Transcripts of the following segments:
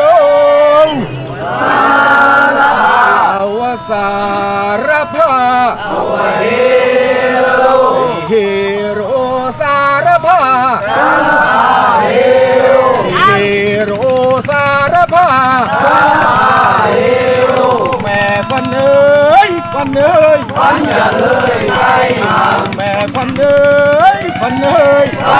ลงสาราวสารพาอว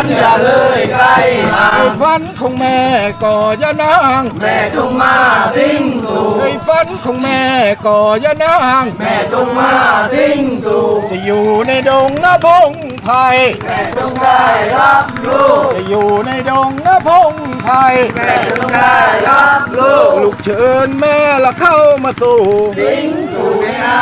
นอย่าเลยใกล้มาไอ้ฟันของแม่ก่อยานางแม่จงมาสิ้งสู่ไอ้ฟันของแม่ก่อยานางแม่จงมาสิ้งสู่จะอยู่ในดงนะพงไผ่แม่จงได้รับลูกจะอยู่ในดงนะพงไผ่แม่จงได้รับลูกลูกเชิญแม่ละเข้ามาสู่สิงสู่ในนาว่าไอ้ลูก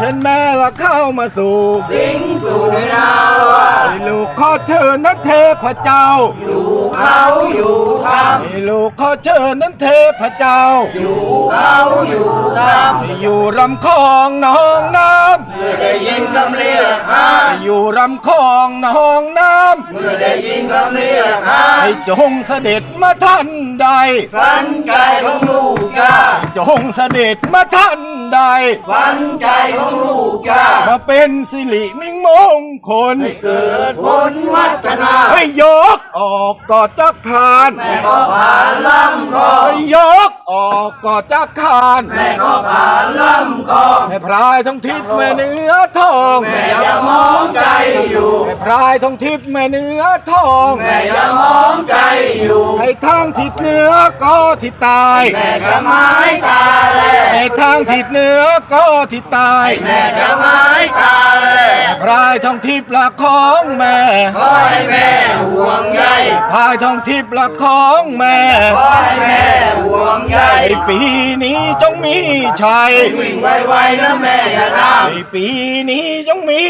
เชิญแม่ละเข้ามาสู่สิงสู่ในนาว่าไอ้ลูกขอเชิญนั้นเทพเจ้าอยู่เขาอยู่ คไอ้ลูกขอเชิญนั้นเทพเจ้าำอยู่เขาอยู่คไอ้อยู่ลำคลองหนองน้ำเมื่อได้ยินคำเรียกข้าำไอ้อยู่ลำคลองหนองน้ำเมื่อได้ยินคำเรียกข้าให้จงเสด็จมาท่านใดฝันใจของลูกจ้าจงเสด็จมาท่านใดฝันใจของลูกจ้ามาเป็นสิริมิ่งมงคลเกิดผลวัฒนาให้ยกออกกอดจักคานแม่ก็ผ่านลำคลองให้ยกออกกอดจักคานแม่ก็ผ่านลำคลองให้พรายทองทิพย์แม่เนื้อทองแม่ยังมองใจอยู่ให้พรายทองทิพย์แม่เนื้อทองแม่ยังมองใจอยู่ให้ทางทิศเหนือก็ทิศใตายแม่สมายตาแลให้ ทางทิศเหนือก็ทิศใตายแม่สมายตาแลพรายทองทิพย์ละของแม่ขอให้แม่ห่วงใยพายทองทิพย์ละของแม่ขอให้แม่ห่วงใยในปีนี้จงมีชัยวิ่งไวๆนะแม่อย่าร้าในปีนี้จงมี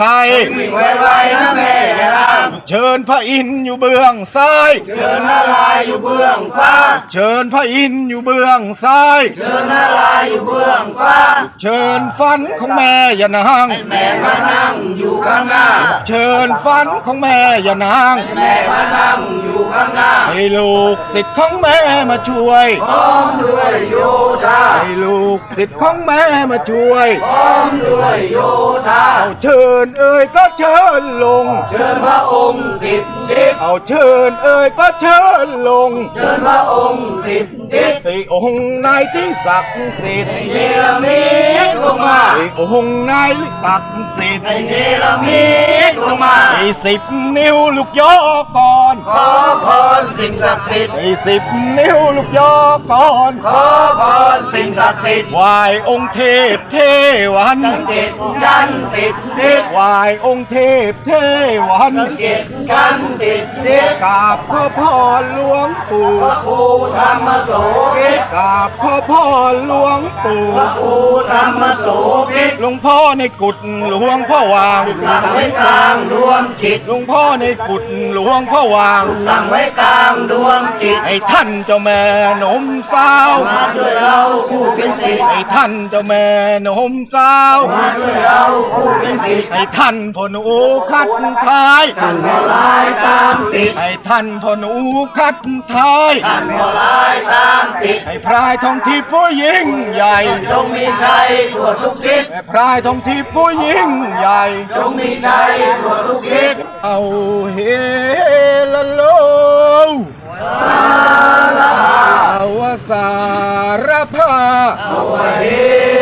ชัยวิ่งไวๆนะแม่อย่าร้าเชิญพระอินทร์อยู่เบื้องซ้ายเชิญนาลายณ์อยู่เบื้องฟ้า เชิญพระอินทร์อยู่เบื้องซ้ายเชิญนาลายณ์อยู่เบื้องฟ้า เชิญฟันของแม่อย่านางแม่มานั่งอยู่ข้างหน้า เชิญฟันของแม่อย่านางแม่มานั่งอยู่ข้างหน้า ให้ลูกศิษย์ของแม่มาช่วย พร้อมด้วยโยธาให้ลูกศิษย์ของแม่มาช่วย พร้อมด้วยโยธาเอาเชิญเอ่ยก็เชิญลง เชิญพระองค์สิบ ทิศเอาเชิญเอ่ยก็เชิญลง เชิญพระองค์สิบทิศไอ้องค์นายที่ศักดิ์สิทธิ์เนรมิตลงมาไอ้องค์นายศักดิ์สิทธิ์ให้เนรมิตลงมา ไอ้สิบนิ้วลูกยอก่อน ขอพรสิ่งศักดิ์สิทธิ์ไอ้สิบนิ้วลูกยอก่อน ขอพรสิ่งศักดิ์สิทธิ์ไหวายองค์เทพเทวันทั้งเจ็ดชั้นสิบทิศไหวายองค์เทพเทวันทั้งเจ็ดชั้นสิบทิศกราบขอพรหลวงปู่พระครูธรรมโสภิตกราบขอพรหลวงปู่พระครูธรรมโสภิตหลวงพ่อในกุฏหลวงพ่อวางตั้งไว้กลางดวงจิตหลวงพ่อในกุฏหลวงพ่อวางตั้งไว้กลางดวงจิตให้ท่านเจ้าแม่นมสาวมาด้วยเราผู้เป็นศิษย์ให้ท่านเจ้าแม่นมสาวมาด้วยเราผู้เป็นศิษย์ให้ท่านพอหนูคัดท้ายท่านพอลายตามติดให้ท่านพอหนูคัดท้ายท่านพอลายตามติดให้พรายทองทิพย์ผู้ยิ่งใหญ่จงมีชัยทั่วทุกทิศให้พรายทองทิพย์ผู้ยิ่งใหญ่จงมีชัยทั่วทุกทิศเอาเฮลโลเอาวสารพาเอาเฮ